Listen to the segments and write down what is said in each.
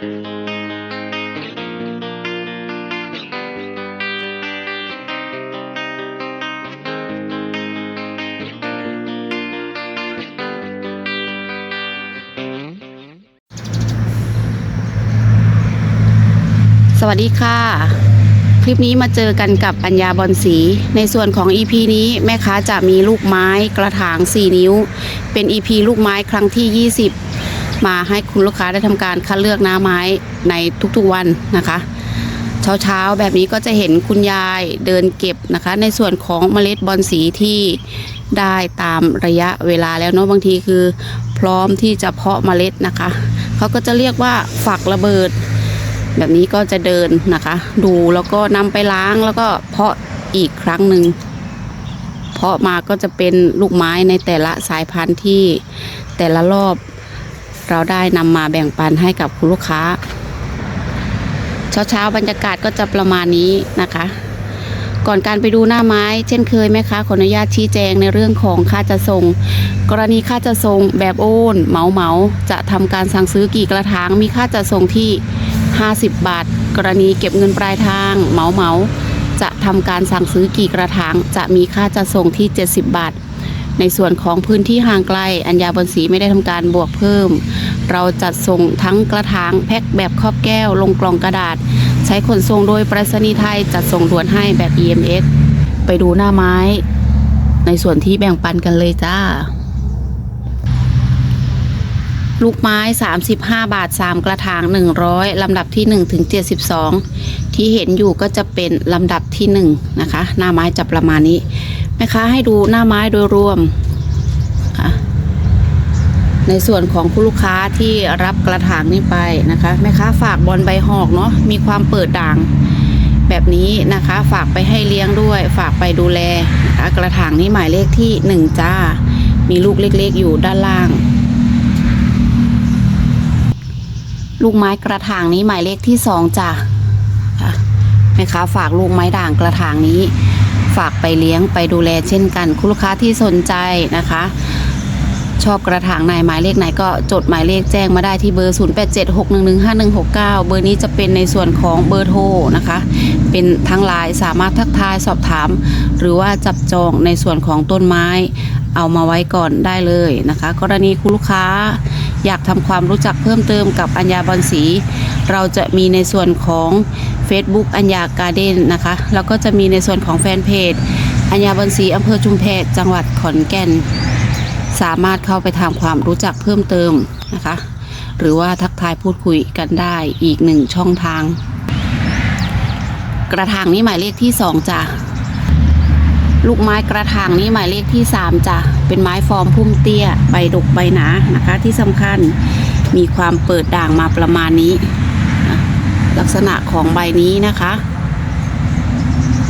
สวัสดีค่ะ คลิปนี้มาเจอกันกับอัญญาบอลสี ในส่วนของ EP นี้แม่ค้าจะมีลูกไม้กระถาง 4 นิ้ว เป็น EP ลูกไม้ครั้งที่ 20 มาให้คุณลูกค้าได้ทำการคัดเลือกหน้าไม้ในทุกๆวันนะคะ เช้าๆแบบนี้ก็จะเห็นคุณยายเดินเก็บนะคะ ในส่วนของเมล็ดบอลสีที่ได้ตามระยะเวลาแล้วเนาะบางทีคือ พร้อมที่จะเพาะเมล็ดนะคะเขาก็จะเรียกว่าฝักระเบิด แบบนี้ก็จะเดินนะคะ ดูแล้วก็นำไปล้างแล้วก็เพาะอีกครั้งหนึ่งเพาะมาก็จะเป็นลูกไม้ในแต่ละสายพันธุ์ที่แต่ละรอบ เราได้นำมาแบ่งปันให้กับคุณลูกค้า เช้าๆบรรยากาศก็จะประมาณนี้นะคะ ก่อนการไปดูหน้าไม้ เช่นเคยไหมคะขออนุญาตชี้แจงในเรื่องของค่าจะส่ง กรณีค่าจะส่งแบบโอนเหมาเหมาจะทำการสั่งซื้อกี่กระถางมีค่าจะส่งที่ 50 บาท กรณีเก็บเงินปลายทางเหมาเหมาจะทำการสั่งซื้อกี่กระถางจะมีค่าจะส่งที่ 70 บาท ในส่วนของพื้นที่ห่างไกล อัญญาบนสีไม่ได้ทำการบวกเพิ่ม เราจัดส่งทั้งกระถางแพ็คแบบครอบแก้ว ลงกล่องกระดาษ ใช้ขนส่งโดยไปรษณีย์ไทยจัดส่งด่วนให้แบบ EMS ไปดูหน้าไม้ ในส่วนที่แบ่งปันกันเลยจ้าลูกไม้ 35 บาท 3 กระถาง 100 ลำดับที่ 1 ถึง 72 ที่เห็นอยู่ก็จะเป็นลำดับที่ 1 นะคะ หน้าไม้จะประมาณนี้ แม่ค้าให้ดูหน้าไม้โดยรวมค่ะในส่วนของผู้ลูกค้าที่รับกระถางนี้ไปนะคะแม่ค้าฝากบอลใบหอกเนาะมีความเปิดด่างแบบนี้นะคะ ฝากไปให้เลี้ยงด้วย ฝากไปดูแลนะคะกระถางนี้หมายเลขที่หนึ่งจ้า มีลูกเล็กๆอยู่ด้านล่าง ลูกไม้กระถางนี้หมายเลขที่สองจ้ะค่ะแม่ค้าฝากลูกไม้ด่างกระถางนี้ ฝากไปเลี้ยงไปดูแลเช่นกัน คุณลูกค้าที่สนใจนะคะ ชอบกระถางไหนหมายเลขไหนก็จดหมายเลขแจ้งมาได้ที่เบอร์ 0876115169 เบอร์นี้จะเป็นในส่วนของเบอร์โทรนะคะ เป็นทั้งไลน์สามารถทักทายสอบถาม หรือว่าจับจองในส่วนของต้นไม้ เอามาไว้ก่อนได้เลยนะคะ กรณีคุณลูกค้า อยากทำความรู้จักเพิ่มเติมกับอัญญาบอลสี เราจะมีในส่วนของ Facebook อัญญาการ์เด้นนะคะ แล้วก็จะมีในส่วนของแฟนเพจอัญญาบอลสีอำเภอชุมแพจังหวัดขอนแก่น สามารถเข้าไปทำความรู้จักเพิ่มเติมนะคะ หรือว่าทักทายพูดคุยกันได้อีกหนึ่งช่องทาง กระถางนี้หมายเลขที่สองจ้ะ ลูกไม้กระถางนี้หมายเลขที่สามจ้ะเป็นไม้ฟอร์มพุ่มเตี้ย ใบดกใบหนานะคะ ที่สำคัญมีความเปิดด่างมาประมาณนี้ ลักษณะของใบนี้นะคะ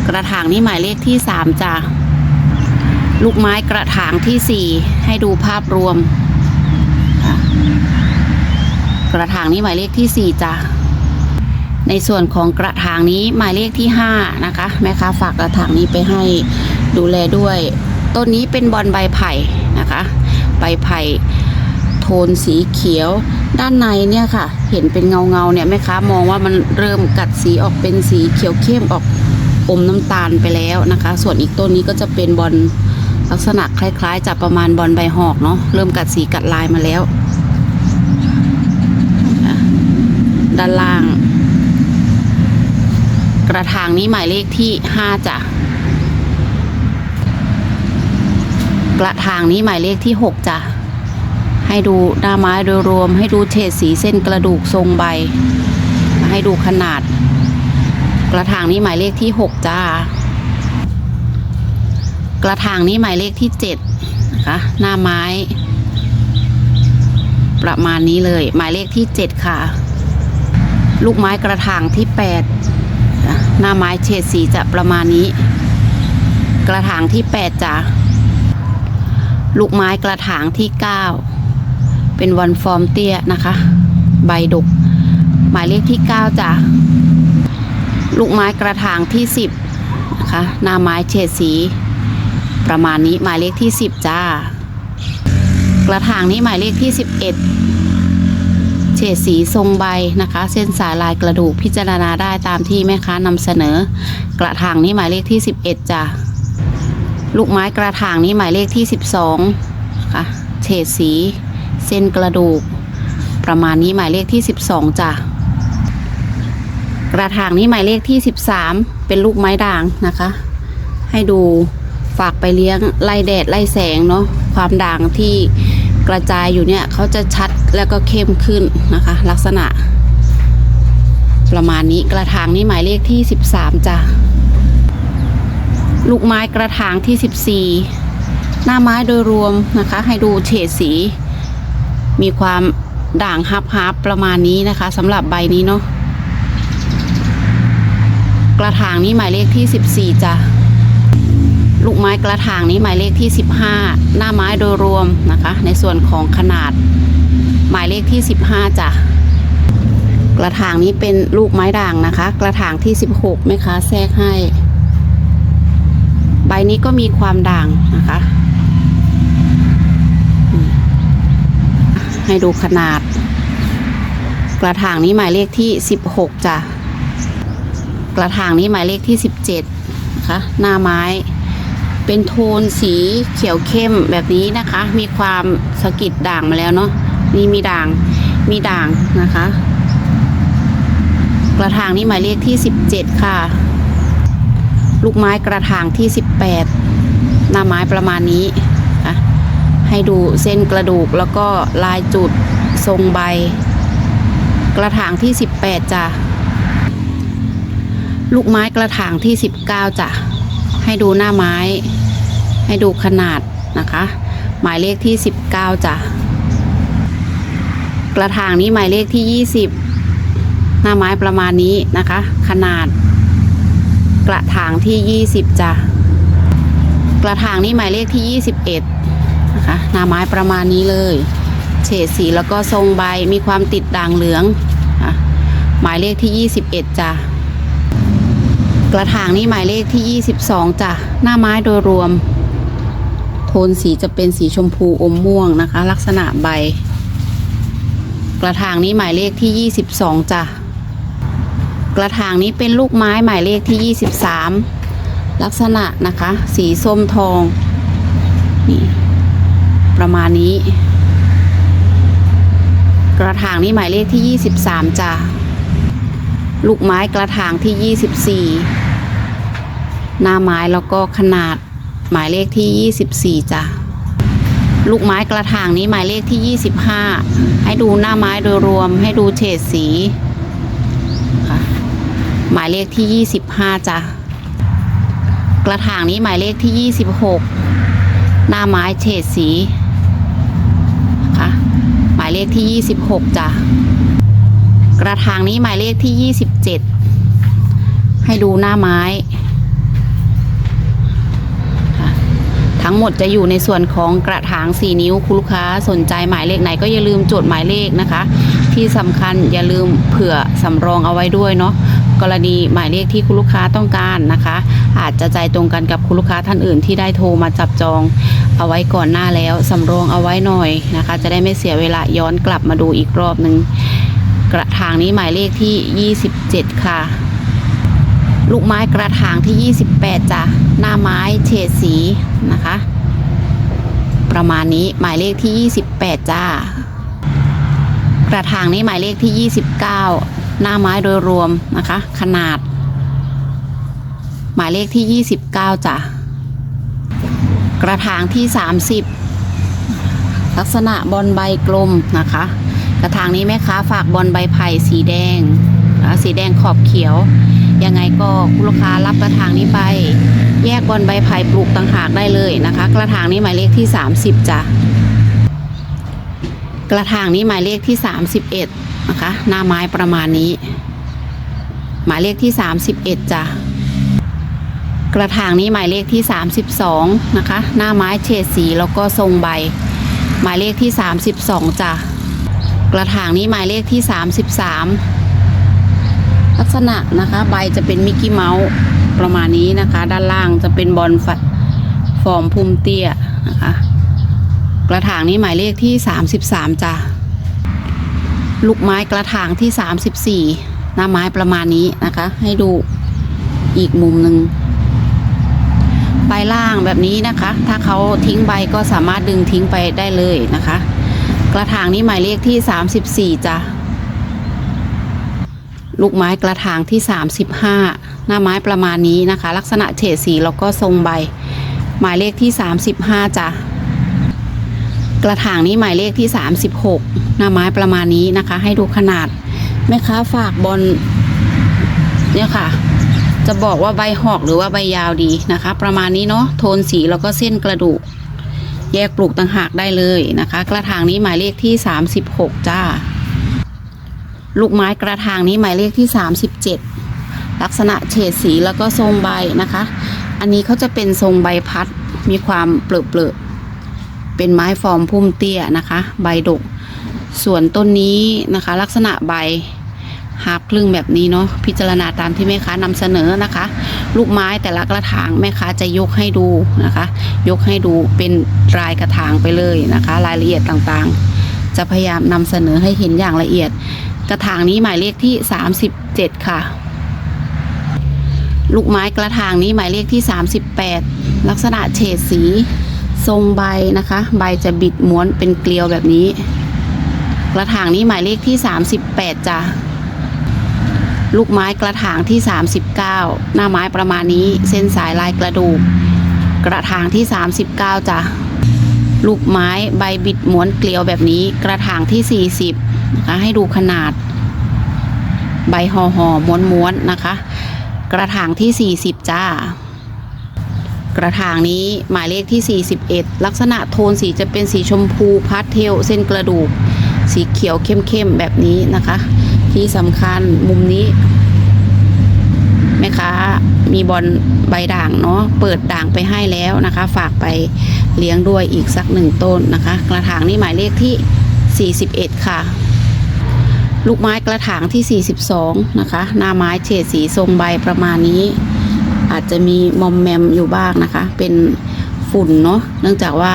กระถางนี้หมายเลขที่สามจ้ะลูกไม้กระถางที่สี่ให้ดูภาพรวม กระถางนี้หมายเลขที่สี่จ้ะในส่วนของกระถางนี้หมายเลขที่ห้านะคะ แม่ค้าฝากกระถางนี้ไปให้ ดูแลด้วย ต้นนี้เป็นบอลใบไผ่นะคะ ใบไผ่โทนสีเขียว ด้านในเนี่ยค่ะ เห็นเป็นเงาเงาเนี่ยแม่ค้ามองว่ามันเริ่มกัดสีออกเป็นสีเขียวเข้มออกอมน้ำตาลไปแล้วนะคะ ส่วนอีกต้นนี้ก็จะเป็นบอลลักษณะคล้ายๆจะประมาณบอลใบหอกเนาะเริ่มกัดสีกัดลายมาแล้ว ด้านล่าง กระถางนี้หมายเลขที่ห้าจ้ะ กระถางนี้หมายเลขที่หกจ้ะให้ดูหน้าไม้โดยรวม ให้ดูเฉดสีเส้นกระดูกทรงใบ ให้ดูขนาด กระถางนี้หมายเลขที่หกจ้า กระถางนี้หมายเลขที่เจ็ดนะคะหน้าไม้ ประมาณนี้เลย หมายเลขที่เจ็ดค่ะ ลูกไม้กระถางที่แปดหน้าไม้เฉดสีจะประมาณนี้ กระถางที่แปดจ้ะ ลูกไม้กระถางที่เก้าเป็นวันฟอร์มเตี้ยนะคะ ใบดก หมายเลขที่เก้าจ้ะลูกไม้กระถางที่สิบนะคะหน้าไม้เฉดสี ประมาณนี้หมายเลขที่สิบจ้า กระถางนี้หมายเลขที่สิบเอ็ดเฉดสีทรงใบนะคะ เส้นสายลายกระดูกพิจารณาได้ตามที่แม่ค้านำเสนอ กระถางนี้หมายเลขที่ 11จ้ะ ลูกไม้กระถางนี้หมายเลขที่ 12 ค่ะ เฉดสี เส้นกระดูก ประมาณนี้หมายเลขที่ 12จ้ะกระถางนี้หมายเลขที่ 13 เป็นลูกไม้ด่างนะคะ ให้ดูฝากไปเลี้ยงไล่แดดไล่แสงเนาะความด่างที่กระจายอยู่เนี่ยเขาจะชัดแล้วก็เข้มขึ้นนะคะ ลักษณะ ประมาณนี้กระถางนี้หมายเลขที่ 13จ้ะ ลูกไม้กระถางที่ 14 หน้าไม้โดยรวมนะคะ ให้ดูเฉดสี มีความด่างฮับฮับประมาณนี้นะคะสำหรับใบนี้เนาะกระถางนี้หมายเลขที่ 14จ้ะลูกไม้กระถางนี้หมายเลขที่ 15 หน้าไม้โดยรวมนะคะ ในส่วนของขนาด หมายเลขที่ 15จ้ะกระถางนี้เป็นลูกไม้ด่างนะคะ กระถางที่ 16แม่ค้าแทรกให้ ใบนี้ก็มีความด่างนะคะ ให้ดูขนาด กระถางนี้หมายเลขที่16จ้ะกระถางนี้หมายเลขที่17นะคะหน้าไม้เป็นโทนสีเขียวเข้มแบบนี้นะคะ มีความสะกิดด่างมาแล้วเนาะนี่มีด่างมีด่างนะคะ กระถางนี้หมายเลขที่17ค่ะ ลูกไม้กระถางที่ 18 หน้าไม้ประมาณนี้ค่ะให้ดูเส้นกระดูกแล้วก็ลายจุดทรงใบ กระถางที่ 18จ้ะลูกไม้กระถางที่ 19จ้ะให้ดูหน้าไม้ ให้ดูขนาดนะคะ หมายเลขที่ 19จ้ะกระถางนี้หมายเลขที่ 20 หน้าไม้ประมาณนี้นะคะ ขนาด กระถางที่ 20จ้ะกระถางนี้หมายเลขที่ 21นะคะหน้าไม้ประมาณนี้เลย เฉดสีแล้วก็ทรงใบมีความติดด่างเหลืองอะหมายเลขที่ 21จ้ะกระถางนี้หมายเลขที่ 22จ้ะหน้าไม้โดยรวม โทนสีจะเป็นสีชมพูอมม่วงนะคะ ลักษณะใบ กระถางนี้หมายเลขที่ 22จ้ะ ระถางนี้เป็นลูกไม้หมายเลขที่ 23 ลักษณะนะคะ สีส้มทองนี่ประมาณนี้ กระถางนี้หมายเลขที่ 23จ้ะลูกไม้กระถางที่ 24 หน้าไม้แล้วก็ขนาดหมายเลขที่ 24จ้ะลูกไม้กระถางนี้หมายเลขที่ 25 ให้ดูหน้าไม้โดยรวมให้ดูเฉดสี หมายเลขที่ 25จ้ะกระถางนี้หมายเลขที่ 26 หน้าไม้เฉดสีค่ะหมายเลขที่ 26จ้ะกระถางนี้หมายเลขที่ 27 ให้ดูหน้าไม้ค่ะทั้งหมดจะอยู่ในส่วนของกระถาง 4 นิ้วคุณลูกค้าสนใจหมายเลขไหนก็อย่าลืมจดหมายเลขนะคะ ที่สำคัญอย่าลืมเผื่อสำรองเอาไว้ด้วยเนาะ กรณีหมายเลขที่คุณลูกค้าต้องการนะคะ อาจจะใจตรงกันกับคุณลูกค้าท่านอื่นที่ได้โทรมาจับจองเอาไว้ก่อนหน้าแล้วสำรองเอาไว้หน่อยนะคะ จะได้ไม่เสียเวลาย้อนกลับมาดูอีกรอบหนึ่งกระถางนี้หมายเลขที่ 27 ค่ะ ลูกไม้กระถางที่ 28จ้ะหน้าไม้เฉดสีนะคะ ประมาณนี้หมายเลขที่ 28 จ้ากระถางนี้หมายเลขที่ 29 หน้าไม้โดยรวมนะคะ ขนาด หมายเลขที่ 29จ้ะกระถางที่ 30 ลักษณะบอลใบกลมนะคะ กระถางนี้แม่ค้าฝากบอลใบไผ่สีแดงสีแดงขอบเขียว ยังไงก็คุณลูกค้ารับกระถางนี้ไป แยกบอลใบไผ่ปลูกต่างหากได้เลยนะคะ กระถางนี้หมายเลขที่ 30จ้ะกระถางนี้หมายเลขที่ 31 นะคะ หน้าไม้ประมาณนี้ หมายเลขที่ 31จ้ะกระถางนี้หมายเลขที่ 32 นะคะ หน้าไม้เฉดสีแล้วก็ทรงใบ หมายเลขที่ 32จ้ะกระถางนี้หมายเลขที่ 33 ลักษณะนะคะ ใบจะเป็นมิกกี้เมาส์ประมาณนี้นะคะ ด้านล่างจะเป็นบอลฝัดฟอร์มพุ่มเตี้ยนะคะ กระถางนี้หมายเลขที่ 33จ้ะ ลูกไม้กระถางที่สามสิบสี่หน้าไม้ประมาณนี้นะคะ ให้ดูอีกมุมหนึ่งใบล่างแบบนี้นะคะ ถ้าเขาทิ้งใบก็สามารถดึงทิ้งไปได้เลยนะคะ กระถางนี้หมายเลขที่สามสิบสี่จ้ะลูกไม้กระถางที่สามสิบห้าหน้าไม้ประมาณนี้นะคะ ลักษณะเฉดสีแล้วก็ทรงใบ หมายเลขที่สามสิบห้าจ้ะ กระถางนี้หมายเลขที่ 36 หน้าไม้ประมาณนี้นะคะ ให้ดูขนาดแม่ค้าฝากบอลเนี่ยค่ะ จะบอกว่าใบหอกหรือว่าใบยาวดีนะคะ ประมาณนี้เนาะโทนสีแล้วก็เส้นกระดูก แยกปลูกต่างหากได้เลยนะคะ กระถางนี้หมายเลขที่ 36 จ้า ลูกไม้กระถางนี้หมายเลขที่ 37 ลักษณะเฉดสีแล้วก็ทรงใบนะคะ อันนี้เขาจะเป็นทรงใบพัดมีความเปลือะๆ เป็นไม้ฟอร์มพุ่มเตี้ยนะคะ ใบดก ส่วนต้นนี้นะคะ ลักษณะใบหาบครึ่งแบบนี้เนาะพิจารณาตามที่แม่ค้านำเสนอนะคะ ลูกไม้แต่ละกระถางแม่ค้าจะยกให้ดูนะคะ ยกให้ดูเป็นรายกระถางไปเลยนะคะ รายละเอียดต่างๆ จะพยายามนำเสนอให้เห็นอย่างละเอียด กระถางนี้หมายเลขที่ 37 ค่ะ ลูกไม้กระถางนี้หมายเลขที่ 38 ลักษณะเฉดสี ทรงใบนะคะ ใบจะบิดม้วนเป็นเกลียวแบบนี้ กระถางนี้หมายเลขที่ 38จ้ะลูกไม้กระถางที่ 39 หน้าไม้ประมาณนี้เส้นสายลายกระดูก กระถางที่ 39จ้ะลูกไม้ใบบิดม้วนเกลียวแบบนี้ กระถางที่ 40นะคะให้ดูขนาด ใบห่อห่อม้วนม้วนๆนะคะ กระถางที่ 40 จ้า กระถางนี้หมายเลขที่ 41 ลักษณะโทนสีจะเป็นสีชมพูพาสเทลเส้นกระดูก สีเขียวเข้มๆแบบนี้นะคะ ที่สำคัญมุมนี้แม่ค้ามีบอลใบด่างเนาะเปิดด่างไปให้แล้วนะคะ ฝากไปเลี้ยงด้วยอีกสักหนึ่งต้นนะคะ กระถางนี้หมายเลขที่ 41 ค่ะ ลูกไม้กระถางที่ 42 นะคะ หน้าไม้เฉดสีทรงใบประมาณนี้ อาจจะมีมอมแมมอยู่บ้างนะคะ เป็นฝุ่นเนาะเนื่องจากว่า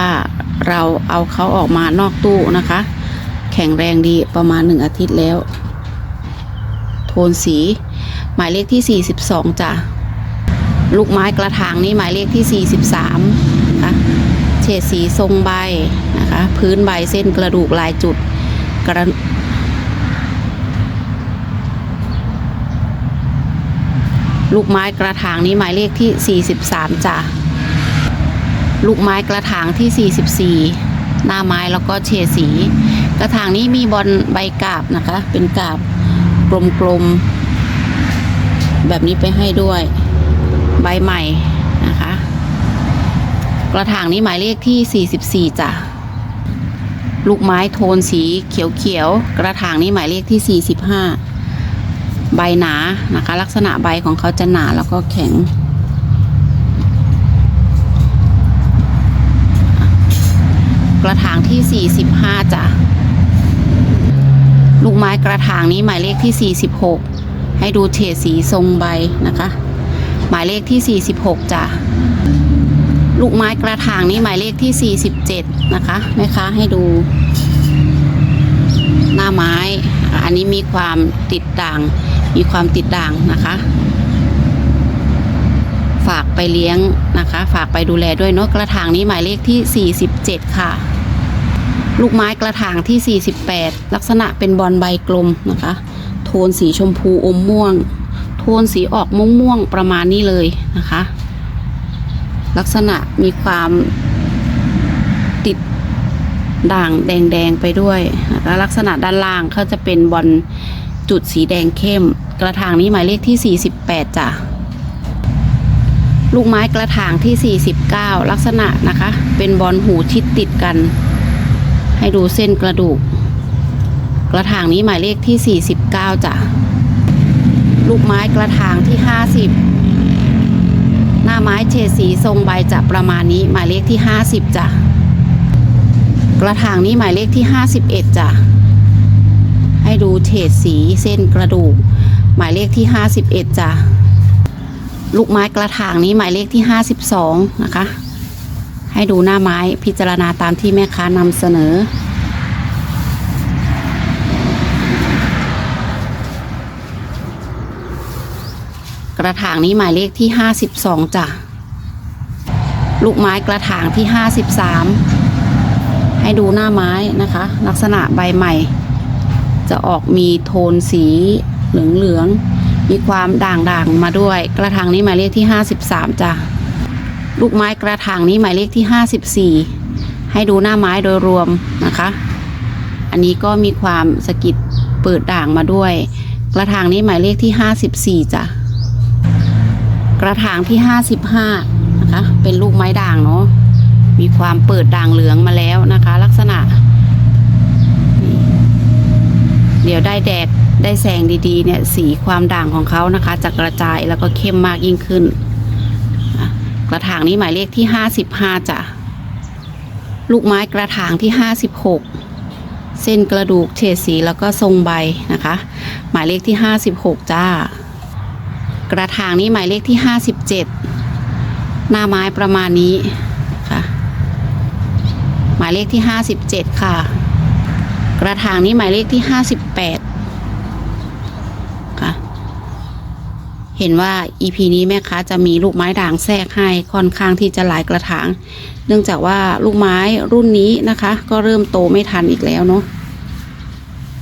เราเอาเขาออกมานอกตู้นะคะ แข็งแรงดีประมาณหนึ่งอาทิตย์แล้ว โทนสี หมายเลขที่ 42จ้ะลูกไม้กระถางนี้หมายเลขที่ 43นะคะเฉดสีทรงใบนะคะ พื้นใบเส้นกระดูกลายจุดกระ ลูกไม้กระถางนี้หมายเลขที่ 43จ้ะลูกไม้กระถางที่ 44 หน้าไม้แล้วก็เฉดสี กระถางนี้มีบอลใบกาบนะคะ เป็นกาบกลมๆแบบนี้ไปให้ด้วย ใบใหม่นะคะ กระถางนี้หมายเลขที่ 44จ้ะลูกไม้โทนสีเขียวๆกระถางนี้หมายเลขที่ 45 ใบหนานะคะ ลักษณะใบของเขาจะหนาแล้วก็แข็ง กระถางที่ 45จ้ะลูกไม้กระถางนี้หมายเลขที่ 46 ให้ดูเฉดสีทรงใบนะคะ หมายเลขที่ 46จ้ะลูกไม้กระถางนี้หมายเลขที่ 47 นะคะแม่ค้าให้ดู หน้าไม้ อันนี้มีความติดด่าง มีความติดด่างนะคะ ฝากไปเลี้ยงนะคะ ฝากไปดูแลด้วยเนาะกระถางนี้หมายเลขที่ 47 ค่ะ ลูกไม้กระถางที่ 48 ลักษณะเป็นบอลใบกลมนะคะ โทนสีชมพูอมม่วง โทนสีออกม่วงม่วงๆประมาณนี้เลยนะคะ ลักษณะมีความ ด่างแดงๆไปด้วยนะคะลักษณะด้านล่างเขาจะเป็นบอลจุดสีแดงเข้ม กระถางนี้หมายเลขที่ 48จ้ะลูกไม้กระถางที่ 49 ลักษณะนะคะ เป็นบอลหูชิดติดกัน ให้ดูเส้นกระดูก กระถางนี้หมายเลขที่ 49จ้ะลูกไม้กระถางที่ 50 หน้าไม้เฉดสีทรงใบจะประมาณนี้หมายเลขที่ 50จ้ะ กระถางนี้หมายเลขที่ 51จ้ะให้ดูเฉดสีเส้นกระดูก หมายเลขที่ 51จ้ะลูกไม้กระถางนี้หมายเลขที่ 52 นะคะ ให้ดูหน้าไม้พิจารณาตามที่แม่ค้านำเสนอ กระถางนี้หมายเลขที่ 52จ้ะลูกไม้กระถางที่ 53 ให้ดูหน้าไม้นะคะ ลักษณะใบใหม่ จะออกมีโทนสีเหลืองๆมีความด่างๆมาด้วย กระถางนี้หมายเลขที่ห้าสิบสามจ้ะลูกไม้กระถางนี้หมายเลขที่ห้าสิบสี่ให้ดูหน้าไม้โดยรวมนะคะ อันนี้ก็มีความสกิดเปิดด่างมาด้วย กระถางนี้หมายเลขที่ห้าสิบสี่จ้ะกระถางที่ห้าสิบห้านะคะเป็นลูกไม้ด่างเนาะ มีความเปิดด่างเหลืองมาแล้วนะคะ ลักษณะ เดี๋ยวได้แดดได้แสงดีๆเนี่ยสีความด่างของเขานะคะจะกระจายแล้วก็เข้มมากยิ่งขึ้น กระถางนี้หมายเลขที่ห้าสิบห้าจ้ะลูกไม้กระถางที่ห้าสิบหกเส้นกระดูกเฉดสีแล้วก็ทรงใบนะคะ หมายเลขที่ห้าสิบหกจ้า กระถางนี้หมายเลขที่ห้าสิบเจ็ดหน้าไม้ประมาณนี้ หมายเลขที่ห้าสิบเจ็ดค่ะ กระถางนี้หมายเลขที่ห้าสิบแปดค่ะ เห็นว่า EP นี้แม่ค้าจะมีลูกไม้ด่างแทรกให้ค่อนข้างที่จะหลายกระถาง เนื่องจากว่าลูกไม้รุ่นนี้นะคะ ก็เริ่มโตไม่ทันอีกแล้วเนาะ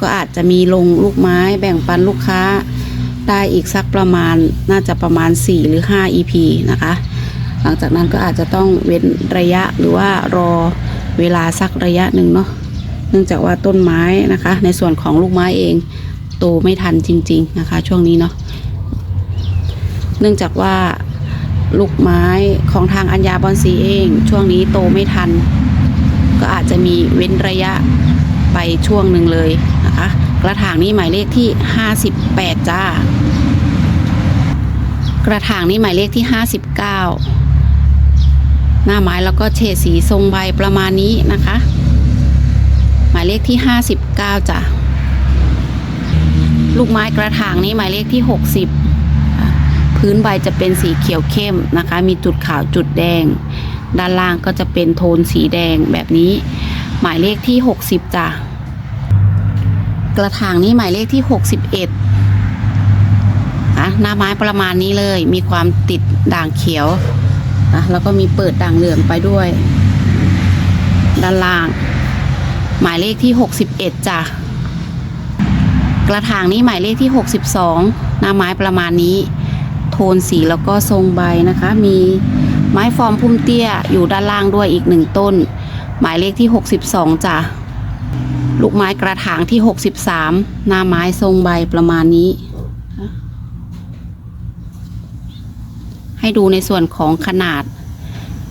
ก็อาจจะมีลงลูกไม้แบ่งปันลูกค้าได้อีกสักประมาณน่าจะประมาณ 4 หรือ 5 EP นะคะ หลังจากนั้นก็อาจจะต้องเว้นระยะหรือว่ารอ เวลาสักระยะหนึ่งเนาะเนื่องจากว่าต้นไม้นะคะ ในส่วนของลูกไม้เองโตไม่ทันจริง ๆนะคะ ช่วงนี้เนาะเนื่องจากว่าลูกไม้ของทางอัญญาบอนสีเอง ช่วงนี้โตไม่ทัน ก็อาจจะมีเว้นระยะไปช่วงหนึ่งเลยนะคะ กระถางนี้หมายเลขที่ 58 จ้า กระถางนี้หมายเลขที่ 59 หน้าไม้แล้วก็เฉดสีทรงใบประมาณนี้นะคะ หมายเลขที่ 59จ้ะลูกไม้กระถางนี้หมายเลขที่ 60 พื้นใบจะเป็นสีเขียวเข้มนะคะ มีจุดขาวจุดแดง ด้านล่างก็จะเป็นโทนสีแดงแบบนี้ หมายเลขที่ 60จ้ะกระถางนี้หมายเลขที่ 61นะหน้าไม้ประมาณนี้เลย มีความติดด่างเขียว นะแล้วก็มีเปิดด่างเหลืองไปด้วย ด้านล่าง หมายเลขที่ 61จ้ะกระถางนี้หมายเลขที่ 62 หน้าไม้ประมาณนี้ โทนสีแล้วก็ทรงใบนะคะ มีไม้ฟอร์มพุ่มเตี้ยอยู่ด้านล่างด้วยอีกหนึ่งต้น หมายเลขที่ 62จ้ะลูกไม้กระถางที่ 63 หน้าไม้ทรงใบประมาณนี้ ให้ดูในส่วนของขนาด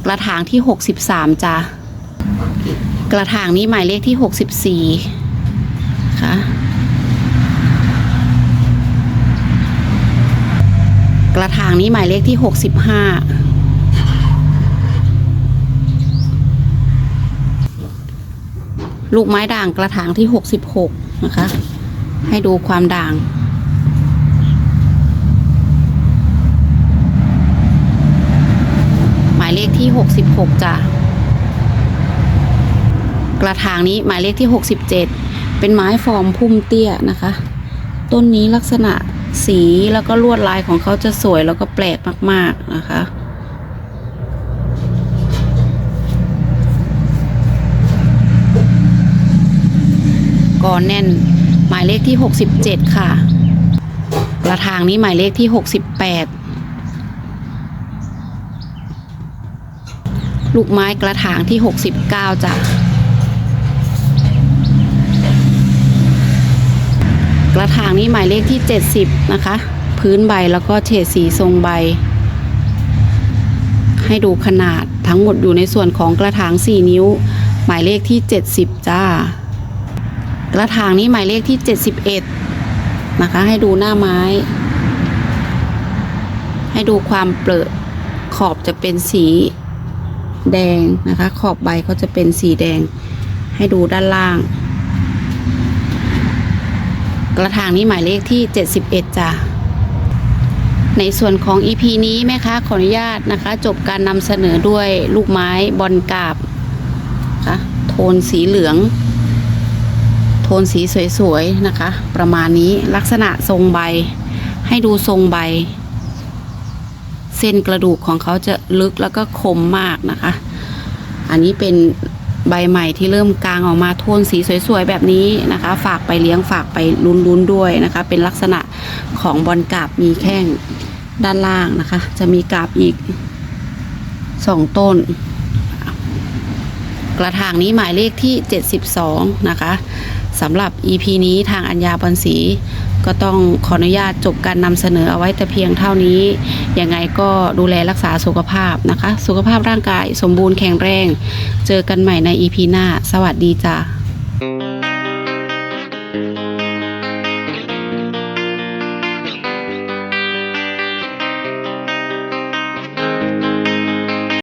กระถางที่ 63จ้ะกระถางนี้หมายเลขที่ 64ค่ะกระถางนี้หมายเลขที่ 65ลูกไม้ด่างกระถางที่ 66 นะคะ ให้ดูความด่าง หมายเลขที่ 66จ้ะกระถางนี้หมายเลขที่ 67 เป็นไม้ฟอร์มพุ่มเตี้ยนะคะ ต้นนี้ลักษณะสีแล้วก็ลวดลายของเขาจะสวยแล้วก็แปลกมาก ๆ นะคะ ก่อนแน่นหมายเลขที่ 67 ค่ะ กระถางนี้หมายเลขที่ 68 ลูกไม้กระถางที่ 69จ้ะกระถางนี้หมายเลขที่ 70 นะคะ พื้นใบแล้วก็เฉดสีทรงใบ ให้ดูขนาดทั้งหมดอยู่ในส่วนของกระถาง 4 นิ้ว หมายเลขที่ 70 จ้า กระถางนี้หมายเลขที่ 71 นะคะ ให้ดูหน้าไม้ ให้ดูความเปลือขอบจะเป็นสี แดงนะคะ ขอบใบเขาจะเป็นสีแดงให้ดูด้านล่าง กระถางนี้หมายเลขที่ 71จ้ะในส่วนของ EP นี้แม่ค้าขออนุญาตนะคะ จบการนำเสนอด้วยลูกไม้บอลกาบค่ะโทนสีเหลือง โทนสีสวยๆนะคะ ประมาณนี้ลักษณะทรงใบให้ดูทรงใบ ส้นกระดูกของเขาจะลึกแล้วก็คมมากนะคะ อันนี้เป็นใบใหม่ที่เริ่มกลางออกมาโทนสีสวยๆแบบนี้นะคะ ฝากไปเลี้ยงฝากไปลุ้นๆด้วยนะคะ เป็นลักษณะของบอลกาบมีแข้งด้านล่างนะคะ จะมีกาบอีกสองต้น กระถางนี้หมายเลขที่ 72 นะคะสำหรับ EP นี้ทางอัญญาบอลสี ก็ต้องขออนุญาตจบการนำเสนอเอาไว้แต่เพียงเท่านี้ ยังไงก็ดูแลรักษาสุขภาพนะคะ สุขภาพร่างกายสมบูรณ์แข็งแรง เจอกันใหม่ในอีพีหน้า สวัสดีจ้า